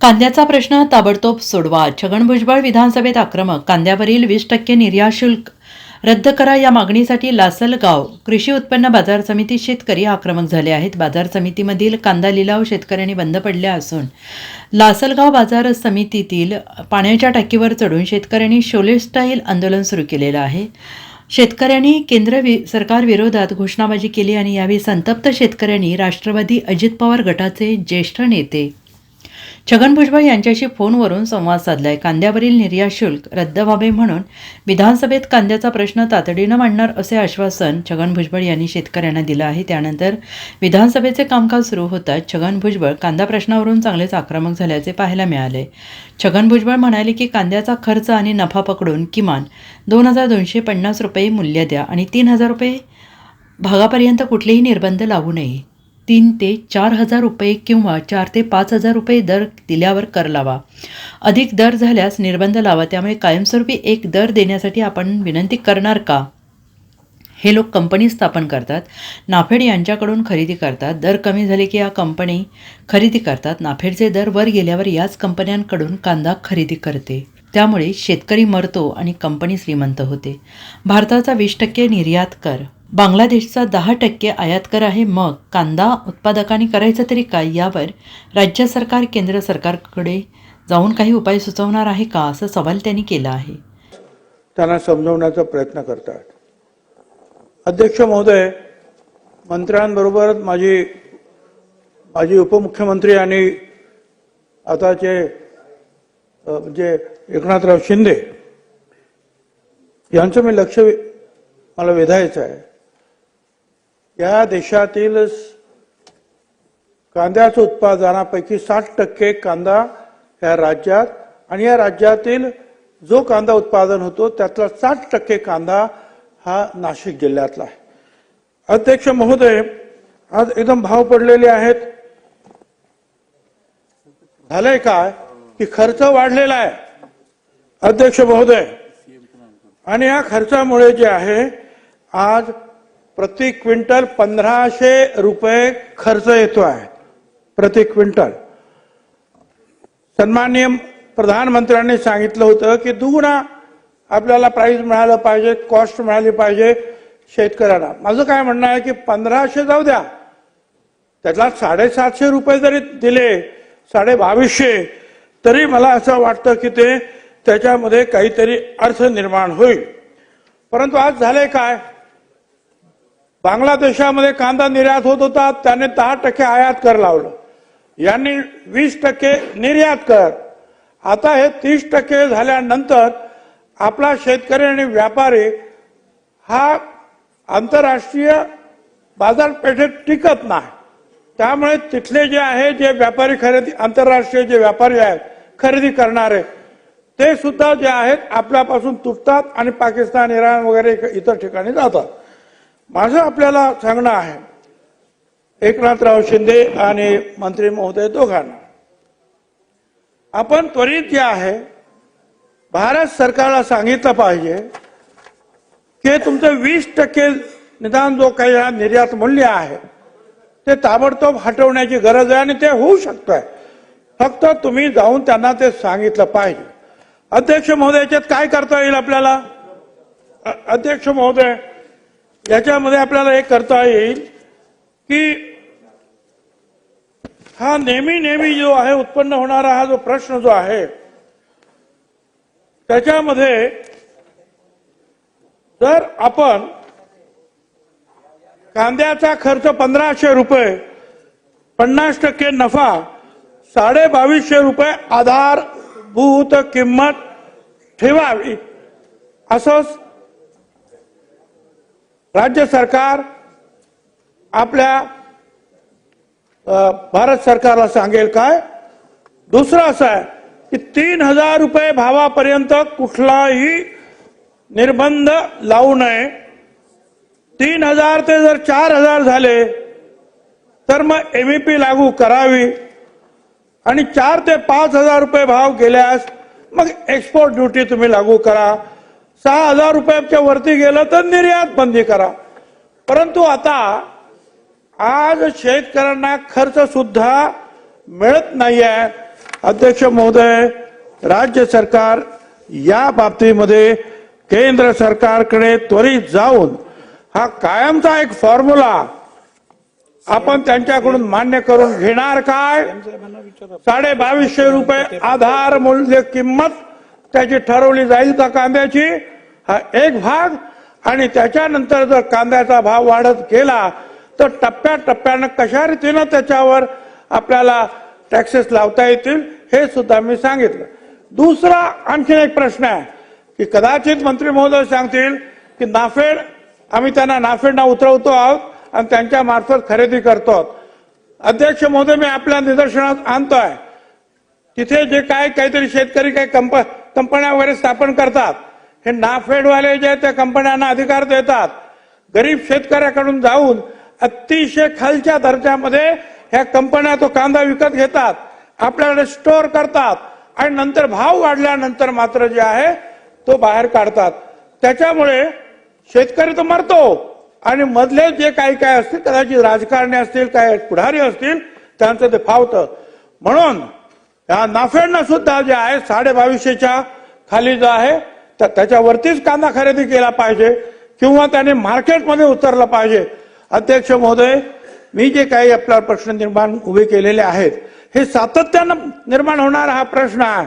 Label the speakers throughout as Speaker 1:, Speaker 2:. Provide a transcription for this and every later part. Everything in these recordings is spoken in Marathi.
Speaker 1: कांद्याचा प्रश्न ताबडतोब सोडवा. छगन भुजबळ विधानसभेत आक्रमक कांद्यावरील वीस टक्के निर्यात शुल्क रद्द करा या मागणीसाठी लासलगाव कृषी उत्पन्न बाजार समिती शेतकरी आक्रमक झाले आहेत. बाजार समितीमधील कांदा लिलाव शेतकऱ्यांनी बंद पडले असून लासलगाव बाजार समितीतील पाण्याच्या टाकीवर चढून शेतकऱ्यांनी शोले स्टाईल आंदोलन सुरू केलेलं आहे. शेतकऱ्यांनी केंद्र वि सरकारविरोधात घोषणाबाजी केली आणि यावेळी संतप्त शेतकऱ्यांनी राष्ट्रवादी अजित पवार गटाचे ज्येष्ठ नेते छगन भुजबळ यांच्याशी फोनवरून संवाद साधलाय. कांद्यावरील निर्यात शुल्क रद्द व्हावे म्हणून विधानसभेत कांद्याचा प्रश्न तातडीनं मांडणार असे आश्वासन छगन भुजबळ यांनी शेतकऱ्यांना दिलं आहे. त्यानंतर विधानसभेचे कामकाज सुरू होताच छगन भुजबळ कांदा प्रश्नावरून चांगलेच आक्रमक झाल्याचे पाहायला मिळाले. छगन भुजबळ म्हणाले की कांद्याचा खर्च आणि नफा पकडून किमान दोन हजार दोनशे पन्नास रुपये मूल्य द्या आणि तीन हजार रुपये भागापर्यंत कुठलेही निर्बंध लागू नये. तीन ते चार हजार रुपये किंवा चार ते पाच हजार रुपये दर दिल्यावर कर लावा. अधिक दर झाल्यास निर्बंध लावा. त्यामुळे कायमस्वरूपी एक दर देण्यासाठी आपण विनंती करणार का? हे लोक कंपनी स्थापन करतात. नाफेड यांच्याकडून खरेदी करतात. दर कमी झाले की या कंपनी खरेदी करतात. नाफेडचे दर वर गेल्यावर याच कंपन्यांकडून कांदा खरेदी करते. त्यामुळे शेतकरी मरतो आणि कंपनी श्रीमंत होते. भारताचा वीस टक्के निर्यात कर बांगलादेशचा दहा टक्के आयात कर आहे. मग कांदा उत्पादकांनी करायचं तरी काय? यावर राज्य सरकार केंद्र सरकारकडे जाऊन काही उपाय सुचवणार आहे का? असा सवाल त्यांनी केला आहे.
Speaker 2: त्यांना समजवण्याचा प्रयत्न करतात. अध्यक्ष महोदय मंत्र्यांबरोबर माझी माझी उपमुख्यमंत्री आणि आताचे जे म्हणजे एकनाथराव शिंदे यांचं मी लक्ष वे- मला वेधायचं आहे. या देशातील कांद्याचं उत्पादनापैकी साठ टक्के कांदा या राज्यात आणि या राज्यातील जो कांदा उत्पादन होतो त्यातला साठ टक्के कांदा हा नाशिक जिल्ह्यातला आहे. अध्यक्ष महोदय आज एकदम भाव पडलेले आहेत. झालंय काय? की खर्च वाढलेला आहे. अध्यक्ष महोदय आणि या खर्चामुळे जे आहे आज प्रति क्विंटल पंधराशे रुपये खर्च येतो आहे. प्रति क्विंटल. सन्माननीय प्रधानमंत्र्यांनी सांगितलं होतं की दुगुणा आपल्याला प्राईज मिळालं पाहिजे कॉस्ट मिळाली पाहिजे शेतकऱ्यांना. माझं काय म्हणणं आहे की पंधराशे जाऊ द्या. त्यातला साडेसातशे रुपये जरी दिले साडे बावीसशे तरी मला असं वाटतं की ते त्याच्यामध्ये काहीतरी अर्थ निर्माण होईल. परंतु आज झाले काय? बांगलादेशामध्ये कांदा निर्यात होत होता त्याने दहा टक्के आयात कर लावलं. यांनी वीस टक्के निर्यात कर. आता हे तीस टक्के झाल्यानंतर आपला शेतकरी आणि व्यापारी हा आंतरराष्ट्रीय बाजारपेठेत टिकत नाही. त्यामुळे तिथले जे आहे जे व्यापारी खरेदी आंतरराष्ट्रीय जे व्यापारी आहेत खरेदी करणारे ते सुद्धा जे आहेत आपल्यापासून तुटतात आणि पाकिस्तान इराण वगैरे इतर ठिकाणी जातात. माझं आपल्याला सांगणं आहे एकनाथराव शिंदे आणि मंत्री महोदय दोघांना आपण त्वरित जे आहे भारत सरकारला सांगितलं पाहिजे की तुमचं वीस टक्के निदान जो काही निर्यात मूल्य आहे ते ताबडतोब हटवण्याची गरज आहे आणि ते होऊ शकतंय. फक्त तुम्ही जाऊन त्यांना ते सांगितलं पाहिजे. अध्यक्ष महोदयाच्यात काय करता येईल आपल्याला? अध्यक्ष महोदय याच्यामध्ये आपल्याला हे करता येईल की हा नेहमी नेहमी जो आहे उत्पन्न होणारा हा जो प्रश्न जो आहे त्याच्यामध्ये जर आपण कांद्याचा खर्च पंधराशे रुपये पन्नास टक्के नफा साडे बावीसशे रुपये आधारभूत किंमत ठेवावी असं राज्य सरकार आपल्या भारत सरकारला सांगेल काय? दुसरं असं आहे की तीन हजार रुपये भावापर्यंत कुठलाही निर्बंध लावू नये. तीन हजार ते जर चार हजार झाले तर मग एमईपी लागू करावी. आणि चार ते पाच हजार रुपये भाव गेल्यास मग एक्सपोर्ट ड्युटी तुम्ही लागू करा. सहा हजार रुपयाच्या वरती गेलं तर निर्यात बंदी करा. परंतु आता आज शेतकऱ्यांना खर्च सुद्धा मिळत आहे अध्यक्ष महोदय राज्य सरकार या बाबतीमध्ये केंद्र सरकारकडे त्वरित जाऊन हा कायमचा एक फॉर्म्युला आपण त्यांच्याकडून मान्य करून घेणार काय? साडे बावीसशे रुपये आधार मूल्य किंमत त्याची ठरवली जाईल का कांद्याची हा एक भाग. आणि त्याच्यानंतर जर कांद्याचा भाव वाढत गेला तर टप्प्या टप्प्यानं कशा रीतीनं त्याच्यावर आपल्याला टॅक्सेस लावता येतील हे सुद्धा मी सांगितलं. दुसरा आणखीन एक प्रश्न आहे की कदाचित मंत्री महोदय सांगतील की नाफेड आम्ही त्यांना नाफेडना उतरवतो आहोत आणि त्यांच्या मार्फत खरेदी करतो आहोत. अध्यक्ष महोदय मी आपल्या निदर्शनात आणतोय. तिथे जे काय काहीतरी शेतकरी काही कंप कंपन्या वगैरे स्थापन करतात. हे नाफेडवाले जे त्या कंपन्यांना अधिकार देतात. गरीब शेतकऱ्याकडून जाऊन अतिशय खालच्या दर्जामध्ये ह्या कंपन्या तो कांदा विकत घेतात आपल्याकडे स्टोअर करतात आणि नंतर भाव वाढल्यानंतर मात्र जे आहे तो बाहेर काढतात. त्याच्यामुळे शेतकरी तर मरतो आणि मधले जे काही काय असतील कदाचित राजकारणी असतील काय पुढारी असतील त्यांचं ते फावतं. म्हणून नाफेडनं सुद्धा जे आहे साडे बावीसशेच्या खाली जो आहे तर त्याच्यावरतीच कांदा खरेदी केला पाहिजे किंवा त्याने मार्केटमध्ये उतरलं पाहिजे. अध्यक्ष महोदय मी जे काही आपला प्रश्न निर्माण उभे केलेले आहेत हे सातत्यानं निर्माण होणारा हा प्रश्न आहे.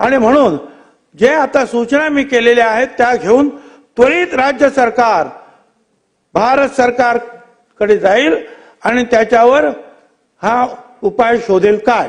Speaker 2: आणि म्हणून जे आता सूचना मी केलेल्या आहेत त्या घेऊन त्वरित राज्य सरकार भारत सरकारकडे जाईल आणि त्याच्यावर हा उपाय शोधेल काय?